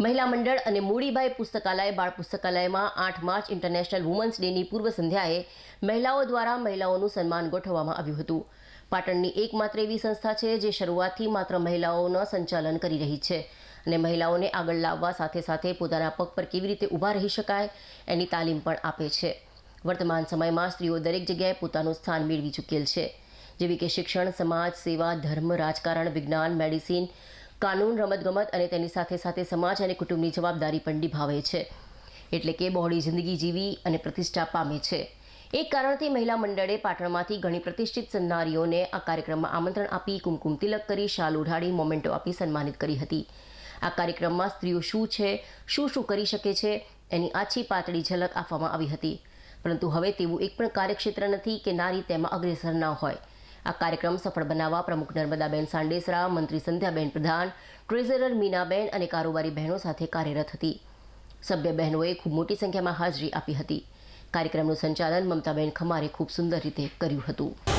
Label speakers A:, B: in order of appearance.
A: મહિલા મંડળ અને મૂડીબાઈ પુસ્તકાલય બાળ પુસ્તકાલયમાં આઠ માર્ચ ઇન્ટરનેશનલ વુમન્સ ડેની પૂર્વ સંધ્યાએ મહિલાઓ દ્વારા મહિલાઓનું સન્માન ગોઠવવામાં આવ્યું હતું. પાટણની એકમાત્ર એવી સંસ્થા છે જે શરૂઆતથી માત્ર મહિલાઓનું સંચાલન કરી રહી છે અને મહિલાઓને આગળ લાવવા સાથે સાથે પોતાના પગ પર કેવી રીતે ઊભા રહી શકાય એની તાલીમ પણ આપે છે. વર્તમાન સમયમાં સ્ત્રીઓ દરેક જગ્યાએ પોતાનું સ્થાન મેળવી ચૂકેલ છે. જેવી કે શિક્ષણ, સમાજ, સેવા, ધર્મ, રાજકારણ, વિજ્ઞાન, મેડિસિન કાનૂન, રમતગમત અને તેની સાથે સાથે સમાજ અને કુટુંબની જવાબદારી પણ નિભાવે છે. એટલે કે બહોળી જિંદગી જીવી અને પ્રતિષ્ઠા પામે છે. એક કારણથી મહિલા મંડળે પાટણમાંથી ઘણી પ્રતિષ્ઠિત સન્નારીઓને આ કાર્યક્રમમાં આમંત્રણ આપી કુમકુમ તિલક કરી, શાલ ઉઢાડી, મોમેન્ટો આપી સન્માનિત કરી હતી. આ કાર્યક્રમમાં સ્ત્રીઓ શું છે, શું શું કરી શકે છે, એની આછી પાતળી ઝલક આપવામાં આવી હતી. પરંતુ હવે તેવું એક પણ કાર્યક્ષેત્ર નથી કે નારી તેમાં અગ્રેસર ન હોય. આ કાર્યક્રમ સફળ બનાવવા પ્રમુખ નર્મદાબેન સાંડેસરા, મંત્રી સંધ્યાબેન પ્રધાન, ટ્રેઝરર મીનાબેન અને કારોબારી બહેનો સાથે કાર્યરત હતી. સભ્ય બહેનોએ ખૂબ મોટી સંખ્યામાં હાજરી આપી હતી. કાર્યક્રમનું સંચાલન મમતાબેન ખમારે ખૂબ સુંદર રીતે કર્યું હતું.